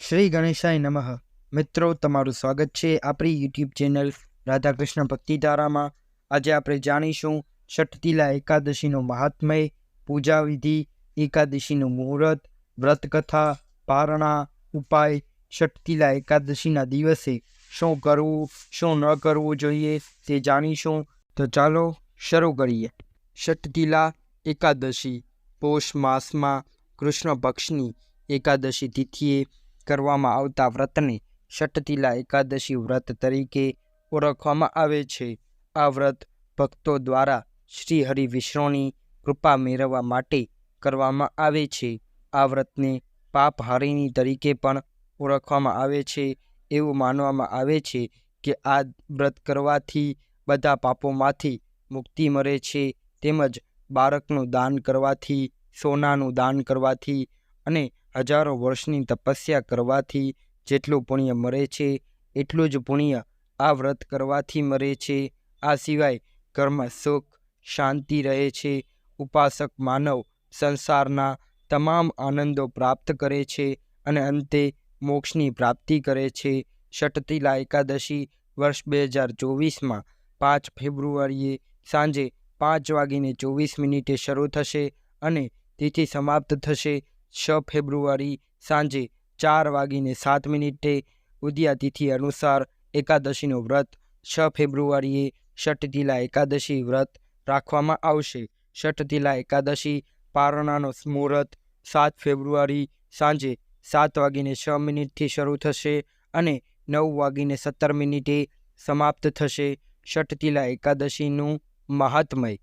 શ્રી ગણેશાય નમઃ. મિત્રો, તમારું સ્વાગત છે આપણી યુટ્યુબ ચેનલ રાધાકૃષ્ણ ભક્તિધારામાં. આજે આપણે જાણીશું ષઠતીલા એકાદશીનો મહાત્મય પૂજા વિધિ એકાદશીનું મુહૂર્ત, વ્રતકથા, પારણા, ઉપાય, ષઠતીલા એકાદશીના દિવસે શું કરવું, શું ન કરવું જોઈએ તે જાણીશું. તો ચાલો શરૂ કરીએ. ષઠતીલા એકાદશી, પોષ માસમાં કૃષ્ણ પક્ષની એકાદશી તિથિએ કરવામાં આવતા વ્રતને ષટતિલા એકાદશી વ્રત તરીકે ઓળખવામાં આવે છે. આ વ્રત ભક્તો દ્વારા શ્રી હરિ વિષ્ણુની કૃપા મેળવવા માટે કરવામાં આવે છે. આ વ્રતને પાપહારિણી તરીકે પણ ઓળખવામાં આવે છે. એવું માનવામાં આવે છે કે આ વ્રત કરવાથી બધા પાપોમાંથી મુક્તિ મળે છે. તેમજ બાળકનું દાન કરવાથી, સોનાનું દાન કરવાથી અને હજારો વર્ષની તપસ્યા કરવાથી જેટલું પુણ્ય મળે છે, એટલું જ પુણ્ય આ વ્રત કરવાથી મળે છે. આ સિવાય ઘરમાં સુખ, શાંતિ રહે છે. ઉપાસક માનવ સંસારના તમામ આનંદો પ્રાપ્ત કરે છે અને અંતે મોક્ષની પ્રાપ્તિ કરે છે. ષટતિલા એકાદશી વર્ષ બે હજાર ચોવીસમાં પાંચ ફેબ્રુઆરીએ સાંજે પાંચ વાગીને ચોવીસ મિનિટે શરૂ થશે અને તિથિ સમાપ્ત થશે. છ ફેબ્રુઆરી સાંજે ચાર વાગીને સાત મિનિટે ઉદયા તિથિ અનુસાર એકાદશીનું વ્રત. છ ફેબ્રુઆરીએ ષટતિલા એકાદશી વ્રત રાખવામાં આવશે. ષટતિલા એકાદશી પારણાનો મુહૂર્ત સાત ફેબ્રુઆરી સાંજે સાત વાગીને છ મિનિટથી શરૂ થશે અને નવ વાગીને સત્તર મિનિટે સમાપ્ત થશે ષટતિલા એકાદશીનું મહાત્મય.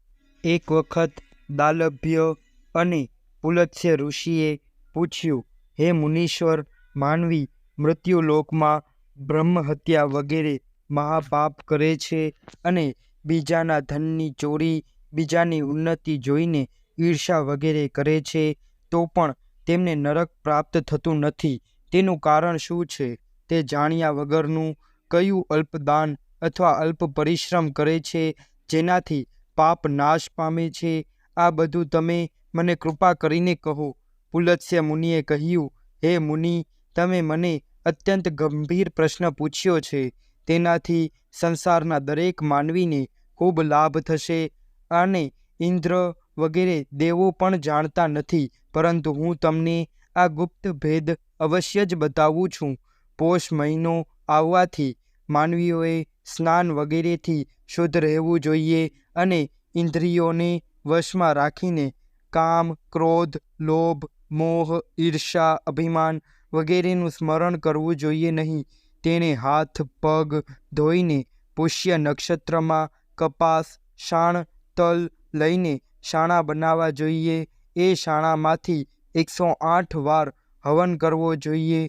એક વખત દાલભ્ય અને પુલત્સ્ય ઋષિએ પૂછ્યું, હે મુનીશ્વર, માનવી મૃત્યુલોકમાં બ્રહ્મહત્યા વગેરે મહાપાપ કરે છે અને બીજાના ધનની ચોરી, બીજાની ઉન્નતિ જોઈને ઈર્ષા વગેરે કરે છે, તો પણ તેમને નરક પ્રાપ્ત થતું નથી. તેનું કારણ શું છે તે જાણ્યા વગરનું કયું અલ્પદાન અથવા અલ્પ પરિશ્રમ કરે છે? જેનાથી પાપ નાશ પામે છે? આ બધું તમે મને કૃપા કરીને કહો. પુલત્સ્ય મુનિએ કહ્યું, હે મુનિ, તમે મને અત્યંત ગંભીર પ્રશ્ન પૂછ્યો છે. તેનાથી સંસારના દરેક માનવીને ખૂબ લાભ થશે અને ઇન્દ્ર વગેરે દેવો પણ જાણતા નથી. પરંતુ હું તમને આ ગુપ્ત ભેદ અવશ્ય જ બતાવું છું. પોષ મહિનો આવવાથી માનવીઓએ સ્નાન વગેરેથી શુદ્ધ રહેવું જોઈએ અને ઇન્દ્રિયોને વશમાં રાખીને કામ, ક્રોધ, લોભ, મોહ ઈર્ષા અભિમાન વગેરેનું સ્મરણ કરવું જોઈએ નહીં. તેણે હાથ, પગ ધોઈને પુષ્ય નક્ષત્રમાં કપાસ, શાણ, તલ લઈને શાણા બનાવવા જોઈએ. એ શાણામાંથી એકસો આઠ વાર હવન કરવો જોઈએ.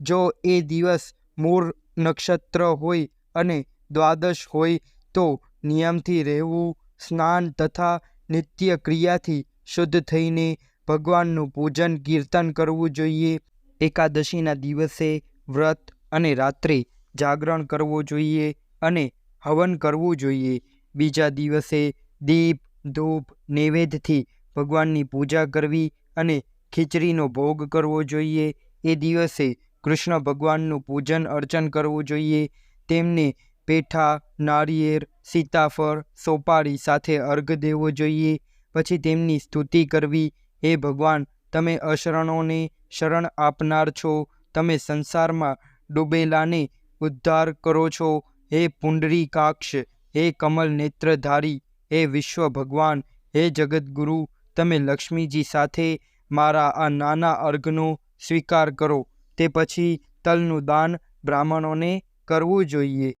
જો એ દિવસ મૂળ નક્ષત્ર હોય અને દ્વાદશ હોય તો નિયમથી રહેવું, સ્નાન તથા નિત્ય ક્રિયાથી શુદ્ધ થઈને ભગવાનનું પૂજન, કીર્તન કરવું જોઈએ. એકાદશીના દિવસે વ્રત અને રાત્રે જાગરણ કરવું જોઈએ અને હવન કરવું જોઈએ. બીજા દિવસે દીપ, ધૂપ, નૈવેદ્યથી ભગવાનની પૂજા કરવી અને ખીચડીનો ભોગ કરવો જોઈએ. એ દિવસે કૃષ્ણ ભગવાનનું પૂજન, અર્ચન કરવું જોઈએ. તેમને પેઠા નારિયેર સીતાફળ, સોપારી સાથે અર્ઘ દેવો જોઈએ. પછી તેમની સ્તુતિ કરવી, હે ભગવાન, તમે અશરણોને શરણ આપનાર છો, તમે સંસારમાં ડૂબેલાને ઉદ્ધાર કરો છો. હે પુંડરીકાક્ષ હે કમલ નેત્રધારી, હે વિશ્વ ભગવાન, હે જગદગુરુ, તમે લક્ષ્મીજી સાથે મારા આ નાના અર્ઘનો સ્વીકાર કરો. તે પછી તલનું દાન બ્રાહ્મણોને કરવું જોઈએ.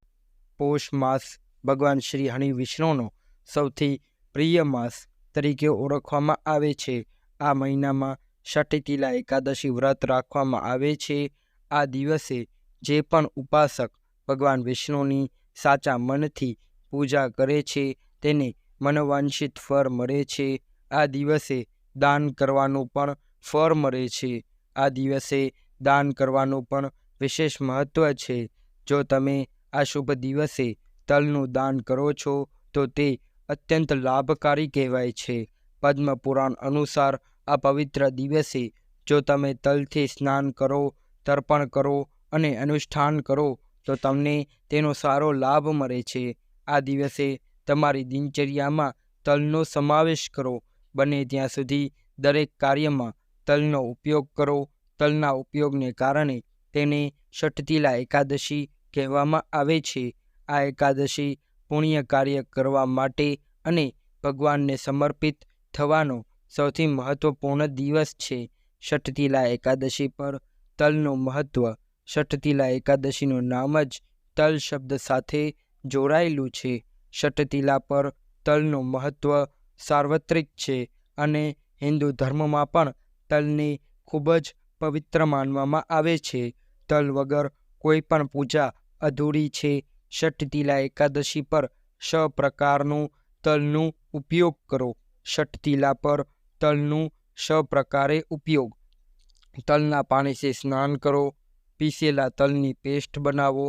પોષ માસ, ભગવાન શ્રી હરિ વિષ્ણુનો સૌથી પ્રિય માસ. તરીકે ઓળખવામાં આવે છે. આ મહિનામાં ષઠતીલા એકાદશી વ્રત રાખવામાં આવે છે. આ દિવસે જે પણ ઉપાસક ભગવાન વિષ્ણુની સાચા મનથી પૂજા કરે છે, તેને મનવાંછિત ફળ મળે છે. આ દિવસે દાન કરવાનું પણ ફળ મળે છે. આ દિવસે દાન કરવાનું પણ વિશેષ મહત્ત્વ છે. જો તમે આ શુભ દિવસે તલનું દાન કરો છો, તો તે અત્યંત લાભકારી કહેવાય છે. પદ્મ પુરાણ અનુસાર આ પવિત્ર દિવસે જો તમે તલથી સ્નાન કરો, તર્પણ કરો અને અનુષ્ઠાન કરો, તો તમને તેનો સારો લાભ મળે છે. આ દિવસે તમારી દિનચર્યામાં તલનો સમાવેશ કરો. બને ત્યાં સુધી દરેક કાર્યમાં તલનો ઉપયોગ કરો. તલના ઉપયોગને કારણે તેને ષટતિલા એકાદશી કહેવામાં આવે છે. આ એકાદશી પુણ્ય કાર્ય કરવા માટે અને ભગવાનને સમર્પિત થવાનો સૌથી મહત્વપૂર્ણ દિવસ છે ષટતિલા એકાદશી પર તલનું મહત્વ. ષટતિલા એકાદશીનું નામ જ તલ શબ્દ સાથે જોડાયેલું છે. ષટતિલા પર તલનું મહત્વ સાર્વત્રિક છે અને હિન્દુ ધર્મમાં પણ તલને ખૂબ જ પવિત્ર માનવામાં આવે છે. તલ વગર કોઈ પણ પૂજા અધૂરી છે ષટતિલા એકાદશી પર સ પ્રકારનું તલનું ઉપયોગ કરો. ષઠતિલા પર તલનું સ પ્રકારે ઉપયોગ. તલના પાણીથી સ્નાન કરો. પીસેલા તલની પેસ્ટ બનાવો.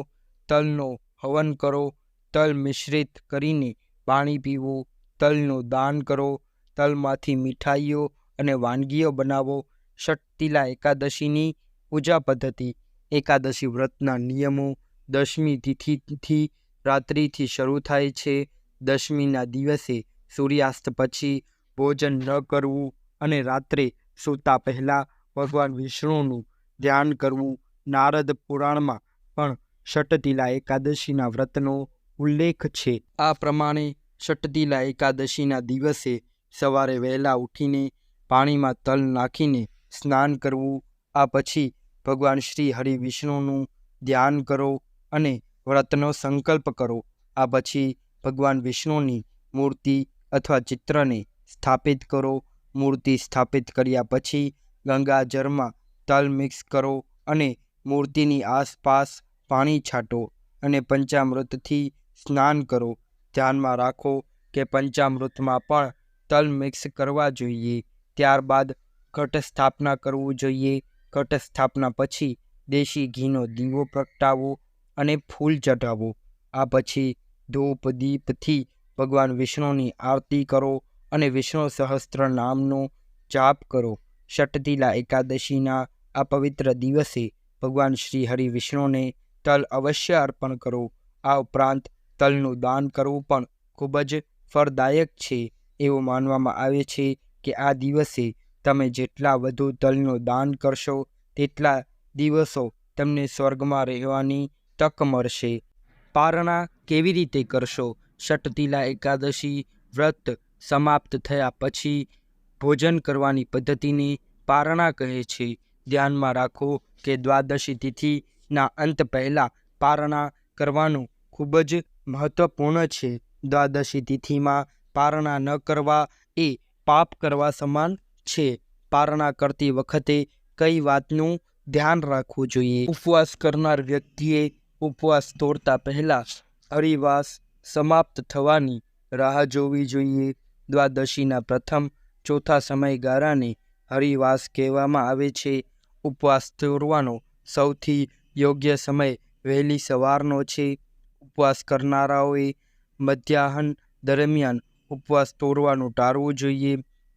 તલનો હવન કરો. તલ મિશ્રિત કરીને પાણી પીવું. તલનું દાન કરો. તલમાંથી મીઠાઈઓ અને વાનગીઓ બનાવો. ષટતિલા એકાદશીની પૂજા પદ્ધતિ. એકાદશી વ્રતના નિયમો. દશમી તિથિથી રાત્રિથી શરૂ થાય છે. દશમીના દિવસે સૂર્યાસ્ત પછી ભોજન ન કરવું અને રાત્રે સૂતા પહેલાં ભગવાન વિષ્ણુનું ધ્યાન કરવું નારદ પુરાણમાં પણ ષટતિલા એકાદશીના વ્રતનો ઉલ્લેખ છે. આ પ્રમાણે ષટતિલા એકાદશીના દિવસે સવારે વહેલા ઉઠીને પાણીમાં તલ નાખીને સ્નાન કરવું, આ પછી ભગવાન શ્રી હરિ વિષ્ણુનું ધ્યાન કરો અને વ્રતનો સંકલ્પ કરો. આ પછી ભગવાન વિષ્ણુની મૂર્તિ અથવા ચિત્રને સ્થાપિત કરો. મૂર્તિ સ્થાપિત કર્યા પછી ગંગાજળમાં તલ મિક્સ કરો અને મૂર્તિની આસપાસ પાણી છાંટો અને પંચામૃતથી સ્નાન કરો. ધ્યાનમાં રાખો કે પંચામૃતમાં પણ તલ મિક્સ કરવા જોઈએ. ત્યારબાદ ઘટ સ્થાપના કરવું જોઈએ. ઘટ સ્થાપના પછી દેશી ઘીનો દીવો પ્રગટાવો અને ફૂલ ચઢાવો. આ પછી ધૂપ દીપથી ભગવાન વિષ્ણુની આરતી કરો અને વિષ્ણુ સહસ્ત્ર નામનો જાપ કરો. ષટતિલા એકાદશીના આ પવિત્ર દિવસે ભગવાન શ્રી હરિ વિષ્ણુને તલ અવશ્ય અર્પણ કરો. આ ઉપરાંત તલનું દાન કરવું પણ ખૂબ જ ફળદાયક છે. એવું માનવામાં આવે છે કે આ દિવસે તમે જેટલા વધુ તલનું દાન કરશો, તેટલા દિવસો તમને સ્વર્ગમાં રહેવાની તક મળશે. પારણા કેવી રીતે કરશો? ષટતિલા એકાદશી વ્રત સમાપ્ત થયા પછી ભોજન કરવાની પદ્ધતિને પારણા કહે છે. ધ્યાનમાં રાખો કે દ્વાદશી તિથિના અંત પહેલાં પારણા કરવાનું ખૂબ જ મહત્વપૂર્ણ છે. દ્વાદશી તિથિમાં પારણા ન કરવા એ પાપ કરવા સમાન છે. પારણા કરતી વખતે કઈ વાતનું ધ્યાન રાખવું જોઈએ? ઉપવાસ કરનાર વ્યક્તિએ ઉપવાસ તોડતા પહેલાં હરિવાસ સમાપ્ત થવાની રાહ જોવી જોઈએ. દ્વાદશીના પ્રથમ ચોથા સમયગાળાને હરિવાસ કહેવામાં આવે છે. ઉપવાસ તોડવાનો સૌથી યોગ્ય સમય વહેલી સવારનો છે. ઉપવાસ કરનારાઓએ મધ્યાહન દરમિયાન ઉપવાસ તોડવાનું ટાળવું જોઈએ.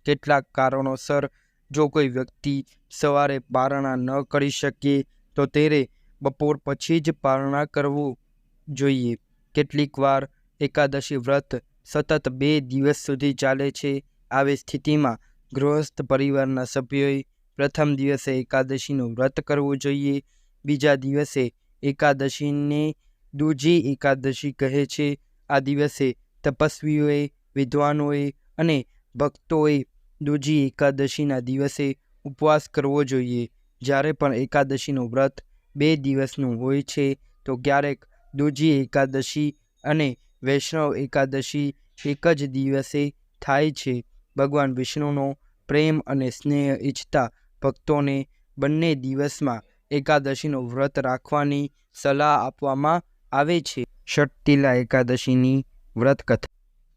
કેટલાક કારણોસર જો કોઈ વ્યક્તિ સવારે પારણા ન કરી શકે, તો તેરે બપોર પછી જ પારણા કરવું જોઈએ. કેટલીક વાર એકાદશી વ્રત સતત બે દિવસ સુધી ચાલે છે આવી સ્થિતિમાં ગૃહસ્થ પરિવારના સભ્યોએ પ્રથમ દિવસે એકાદશીનું વ્રત કરવું જોઈએ. બીજા દિવસે એકાદશીને દૂજી એકાદશી કહે છે. આ દિવસે તપસ્વીઓએ, વિદ્વાનોએ અને ભક્તોએ દૂજી એકાદશીના દિવસે ઉપવાસ કરવો જોઈએ. જ્યારે પણ એકાદશીનું વ્રત બે દિવસનું હોય છે, તો ક્યારેક દૂજી એકાદશી અને વૈષ્ણવ એકાદશી એક જ દિવસે થાય છે. ભગવાન વિષ્ણુનો પ્રેમ અને સ્નેહ ઈચ્છતા ભક્તોને બંને દિવસમાં એકાદશીનું વ્રત રાખવાની સલાહ આપવામાં આવે છે. ષટતિલા એકાદશીની વ્રત કથા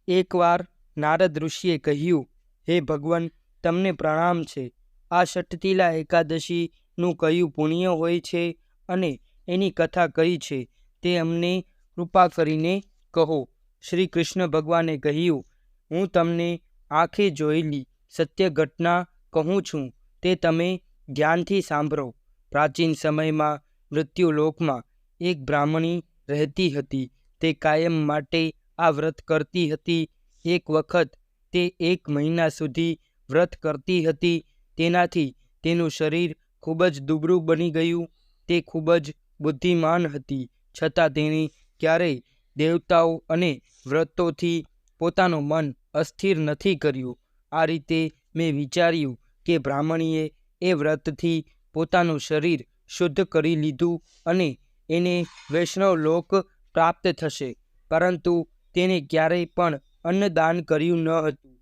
એકવાર નારદ ઋષિએ કહ્યું, હે ભગવાન, તમને પ્રણામ છે. આ ષટતિલા એકાદશીનું કયું પુણ્ય હોય છે? અને એની કથા કઈ છે, તે અમને કૃપા કરીને કહો. શ્રી કૃષ્ણ ભગવાને કહ્યું, હું તમને આંખે જોયેલી સત્ય ઘટના કહું છું, તે તમે ધ્યાનથી સાંભળો. પ્રાચીન સમયમાં મૃત્યુલોકમાં એક બ્રાહ્મણી રહેતી હતી, તે કાયમ માટે આ વ્રત કરતી હતી. એક વખત તે એક મહિના સુધી વ્રત કરતી હતી, તેનાથી તેનું શરીર ખૂબ જ દુબળું બની ગયું. તે ખૂબ જ બુદ્ધિમાન હતી. છતાં તેણે ક્યારેય દેવતાઓ અને વ્રતોથી પોતાનું મન અસ્થિર નથી કર્યું. આ રીતે મેં વિચાર્યું કે બ્રાહ્મણીએ એ વ્રતથી પોતાનું શરીર શુદ્ધ કરી લીધું અને એને વૈષ્ણવ લોક પ્રાપ્ત થશે. પરંતુ તેને ક્યારેય પણ અન્નદાન કર્યું ન હતું.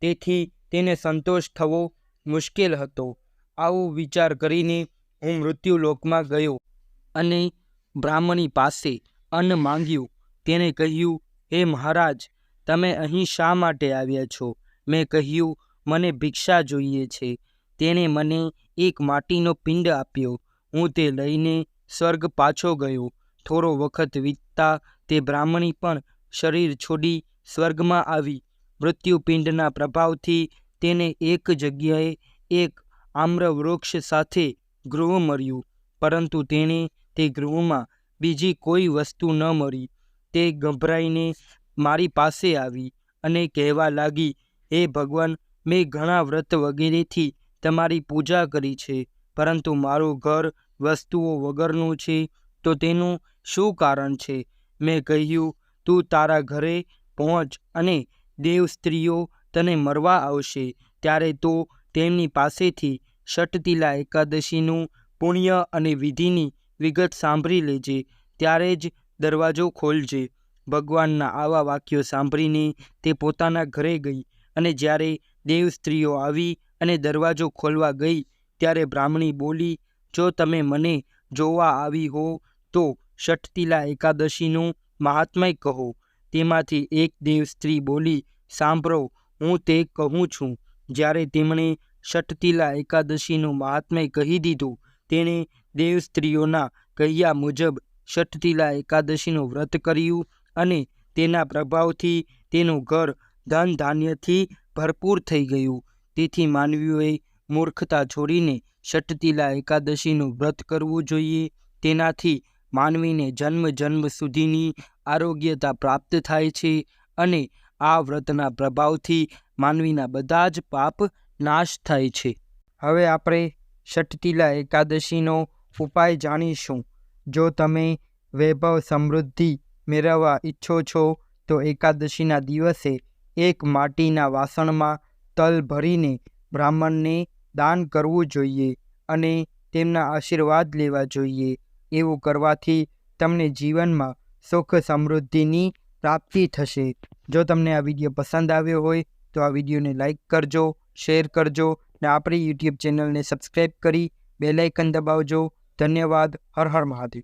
તેથી તેને સંતોષ થવો મુશ્કેલ હતો. આવું વિચાર કરીને હું મૃત્યુલોકમાં ગયો અને બ્રાહ્મણી પાસે અન્ન માંગ્યું. તેણે કહ્યું, હે મહારાજ, તમે અહીં શા માટે આવ્યા છો? મેં કહ્યું, મને ભિક્ષા જોઈએ છે. તેણે મને એક માટીનો પિંડ આપ્યો. હું તે લઈને સ્વર્ગ પાછો ગયો. થોડો વખત વીતતા તે બ્રાહ્મણી પણ શરીર છોડી સ્વર્ગમાં આવી. મૃત્યુપિંડના પ્રભાવથી તેને એક જગ્યાએ એક આમ્ર વૃક્ષ સાથે ગૃહ મળ્યું, પરંતુ તેણે તે ગૃહમાં બીજી કોઈ વસ્તુ ન મળી. તે ગભરાઈને મારી પાસે આવી અને કહેવા લાગી, હે ભગવાન, મેં ઘણા વ્રત વગેરેથી તમારી પૂજા કરી છે, પરંતુ મારું ઘર વસ્તુઓ વગરનું છે, તો તેનું શું કારણ છે? મેં કહ્યું, તું તારા ઘરે પહોંચ અને દેવ સ્ત્રીઓ તને મરવા આવશે, ત્યારે તો તેમની પાસેથી ષટતિલા એકાદશીનું પુણ્ય અને વિધિની વિગત સાંભળી લેજે, ત્યારે જ દરવાજો ખોલજે. ભગવાનના આવા વાક્યો સાંભળીને તે પોતાના ઘરે ગઈ અને જ્યારે દેવ સ્ત્રીઓ આવી અને દરવાજો ખોલવા ગઈ, ત્યારે બ્રાહ્મણી બોલી, જો તમે મને જોવા આવી હો, તો ષટતિલા એકાદશીનું મહાત્મય કહો. તેમાંથી એક દેવ સ્ત્રી બોલી, સાંભળો, હું તે કહું છું. જ્યારે તેમણે ષટતિલા એકાદશીનું મહાત્મય કહી દીધું. તેણે દેવ સ્ત્રીઓના કહ્યા મુજબ ષટતિલા એકાદશીનું વ્રત કર્યું અને તેના પ્રભાવથી તેનું ઘર ધન ધાન્યથી ભરપૂર થઈ ગયું. તેથી માનવીઓએ મૂર્ખતા છોડીને ષટતિલા એકાદશીનું વ્રત કરવું જોઈએ. તેનાથી માનવીને જન્મ જન્મ સુધીની આરોગ્યતા પ્રાપ્ત થાય છે અને આ વ્રતના પ્રભાવથી માનવીના બધા જ પાપ નાશ થાય છે. હવે આપણે ષટતિલા એકાદશીનો ઉપાય જાણીશું. જો તમે વૈભવ સમૃદ્ધિ મેળવવા ઈચ્છો છો, તો એકાદશીના દિવસે એક માટીના વાસણમાં તલ ભરીને બ્રાહ્મણને દાન કરવું જોઈએ અને તેમના આશીર્વાદ લેવા જોઈએ. એવું કરવાથી તમને જીવનમાં સુખ સમૃદ્ધિની પ્રાપ્તિ થશે. જો તમને આ વીડિયો પસંદ આવ્યો હોય, તો આ વિડીયોને લાઈક કરજો. શેર કરજો ને આપણી યુટ્યુબ ચેનલને સબસ્ક્રાઈબ કરી બેલાઇકન દબાવજો. ધન્યવાદ. હર હર મહાદેવ.